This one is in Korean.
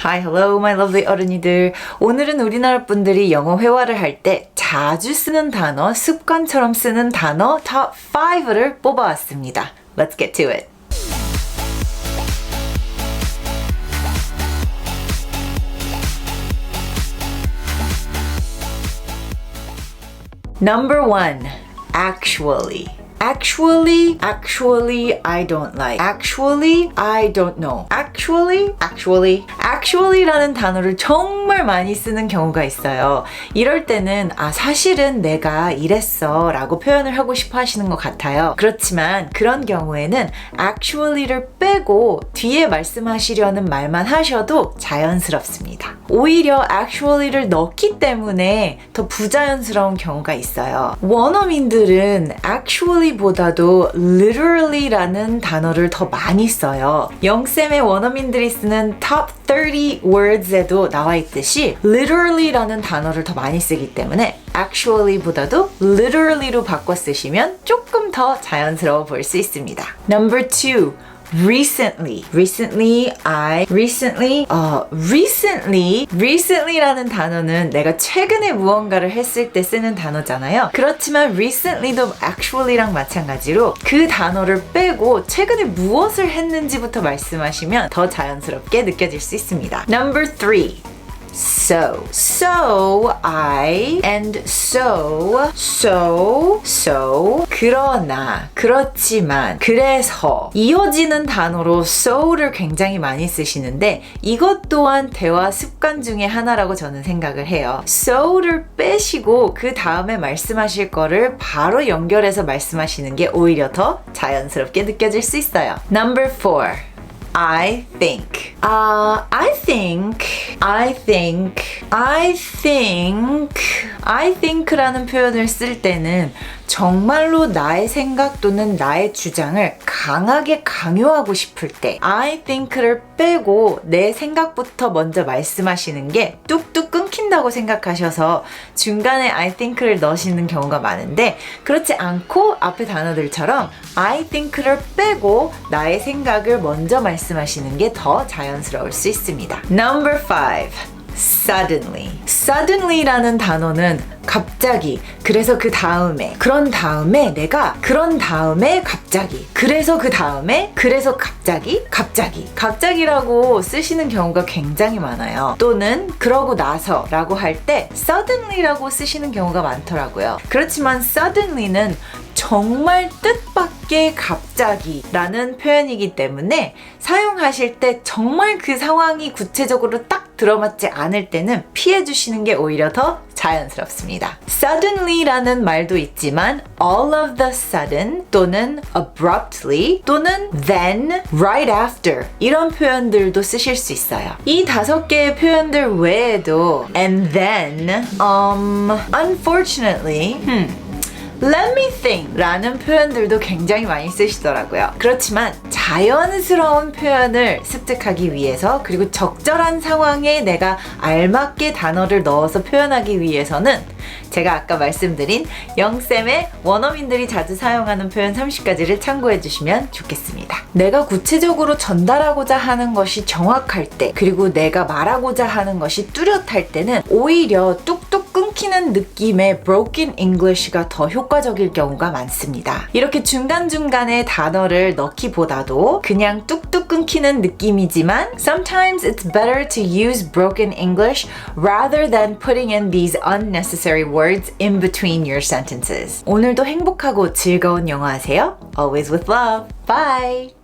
Hi, hello, my lovely 어른이들. 오늘은 우리나라 분들이 영어 회화를 할 때 자주 쓰는 단어, 습관처럼 쓰는 단어 top 5를 뽑아왔습니다. Let's get to it. Number one, actually. Actually, actually, I don't like. Actually, I don't know. Actually, actually, actually라는 단어를 정말 많이 쓰는 경우가 있어요. 이럴 때는 아 사실은 내가 이랬어 라고 표현을 하고 싶어 하시는 것 같아요. 그렇지만 그런 경우에는 actually를 빼고 뒤에 말씀하시려는 말만 하셔도 자연스럽습니다. 오히려 actually를 넣기 때문에 더 부자연스러운 경우가 있어요. 원어민들은 actually보다도 literally라는 단어를 더 많이 써요. 영쌤의 원 어민들이 쓰는 top 30 words에도 나와 있듯이 literally라는 단어를 더 많이 쓰기 때문에 actually보다도 literally로 바꿔 쓰시면 조금 더 자연스러워 보일 수 있습니다. Number two. Recently. recently I recently 어 recently recently라는 단어는 내가 최근에 무언가를 했을 때 쓰는 단어잖아요. 그렇지만 recently도 actually랑 마찬가지로 그 단어를 빼고 최근에 무엇을 했는지부터 말씀하시면 더 자연스럽게 느껴질 수 있습니다. Number three. So. So I and so so so 그러나 그렇지만 그래서 이어지는 단어로 so를 굉장히 많이 쓰시는데 이것 또한 대화 습관 중에 하나라고 저는 생각을 해요. so를 빼시고 그 다음에 말씀하실 거를 바로 연결해서 말씀하시는 게 오히려 더 자연스럽게 느껴질 수 있어요. Number four. I think. Uh, I think. I think. I think. I think라는 표현을 쓸 때는 정말로 나의 생각 또는 나의 주장을 강하게 강요하고 싶을 때 I think를 빼고 내 생각부터 먼저 말씀하시는 게 뚝뚝 끊긴다고 생각하셔서 중간에 I think를 넣으시는 경우가 많은데 그렇지 않고 앞에 단어들처럼 I think를 빼고 나의 생각을 먼저 말씀하시는 게 더 자연스러울 수 있습니다. Number 5. Suddenly. suddenly라는 단어는 갑자기. 그래서 그 다음에. 그런 다음에 내가 그런 다음에 갑자기. 그래서 그 다음에 그래서 갑자기 갑자기. 갑자기라고 쓰시는 경우가 굉장히 많아요. 또는 그러고 나서 라고 할 때 suddenly라고 쓰시는 경우가 많더라고요. 그렇지만 suddenly는 정말 뜻밖의 갑자기라는 표현이기 때문에 사용하실 때 정말 그 상황이 구체적으로 딱 들어맞지 않을 때는 피해 주시는 게 오히려 더 자연스럽습니다. suddenly라는 말도 있지만 all of the sudden 또는 abruptly 또는 then right after 이런 표현들도 쓰실 수 있어요. 이 다섯 개의 표현들 외에도 and then um unfortunately hmm, Let me think 라는 표현들도 굉장히 많이 쓰시더라고요. 그렇지만 자연스러운 표현을 습득하기 위해서 그리고 적절한 상황에 내가 알맞게 단어를 넣어서 표현하기 위해서는 제가 아까 말씀드린 영쌤의 원어민들이 자주 사용하는 표현 30가지를 참고해 주시면 좋겠습니다. 내가 구체적으로 전달하고자 하는 것이 정확할 때 그리고 내가 말하고자 하는 것이 뚜렷할 때는 오히려 뚝뚝 끊기는 느낌의 broken English가 더 효과적일 경우가 많습니다. 이렇게 중간중간에 단어를 넣기보다도 그냥 뚝뚝 끊기는 느낌이지만 sometimes it's better to use broken English rather than putting in these unnecessary words in between your sentences. 오늘도 행복하고 즐거운 영어 하세요. Always with love. Bye!